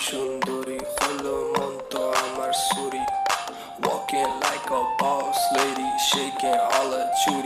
সুন্দরী হলো মন তো আমার সুরি Walking like a boss lady, shaking all her chooty